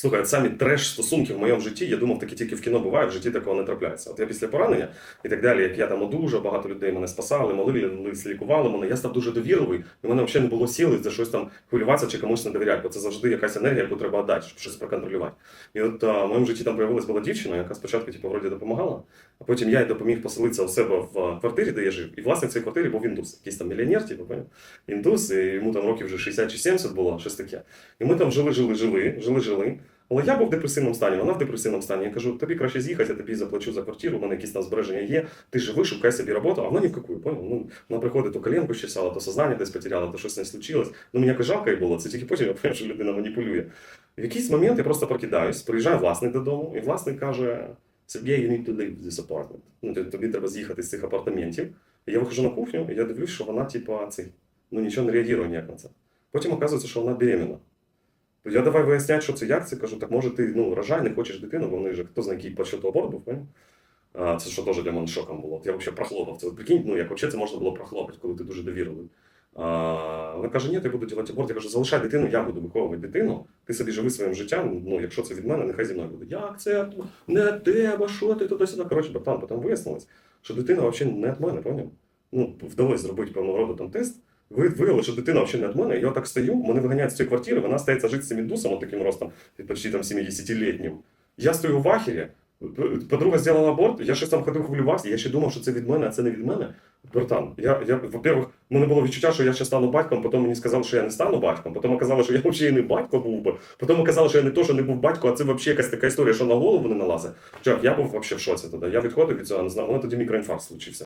Слухай, самі треш стосунки в моєму житті, я думав, такі тільки в кіно бувають, в житті такого не трапляється. От я після поранення і так далі, як я там одужав, багато людей мене спасали, молились, лікували мене. Я став дуже довірливий, і в мене взагалі не було сили за щось там хвилюватися чи комусь не довіряти, бо це завжди якась енергія, яку треба дати, щоб щось проконтролювати. І от а, в моєму житті там появилась була дівчина, яка спочатку типу, вроді допомагала, а потім я їй допоміг поселитися у себе в квартирі, де я жив. І власник цієї квартири був індус, якийсь там мільйонер, типу, індус, і йому там років вже 60 чи 70 було, щось таке. І ми там жили, жили, жили, жили, жили. Але я був в депресивному стані, вона в депресивному стані. Я кажу, тобі краще з'їхати, я тобі заплачу за квартиру, у мене якісь там збереження є. Ти живи, шукай собі роботу, а вона ні в какую, поняв? Ну, вона приходить, то коленку щесала, то сознання десь потеряла, то щось не случилось. Ну, мені якось жалко їй було, це тільки потім я поняв, що людина маніпулює. В якийсь момент я просто прокидаюсь, приїжджає власник додому, і власник каже: Сергій, you need to leave this apartment. Ну, тобі- тобі треба з'їхати з цих апартаментів. І я виходжу на кухню, і я дивлюсь, що вона, типа, цей, ну нічого не реагує ніяк на це. Потім оказується, що вона беременна. То я давай виясняти, що це як це. Кажу, так може ти ну, рожай, не хочеш дитину, вони вже хто знає, який по счету аборт був. Це що теж для мене шоком було. Я взагалі прохлопав. Це прикинь, ну як це можна було прохлопати, коли ти дуже довірливий. А, вона каже, ні, я буду робити аборт. Я кажу, залишай дитину, я буду виховувати дитину. Ти собі живи своїм життям. Ну, якщо це від мене, нехай зі мною буде. Як це не тебе, що ти туди сюди. Коротше, братан, потім вияснилось, що дитина взагалі не від мене, поняв? Ну, вдалося зробити певного роду там тест. Ви виявили, що дитина взагалі не від мене. Я так стою, мене виганяють з цієї квартири, вона стається жити з цим індусом, таким ростом, почти там 70-летнім. Я стою в ахері, подруга зробила аборт, я щось там ходив хвилювався, я ще думав, що це від мене, а це не від мене. Братан, я, я во-первых, в мене було відчуття, що я ще стану батьком, потім мені сказали, що я не стану батьком, потім оказалося, що я взагалі не батько був би, потім оказалося, що я не то, що не був батько, а це взагалі якась така історія, що на голову не налазить. Чувак, я був взагалі в шоці тоді. Я відходив від цього, не знав, у тоді мікроінфаркт случився.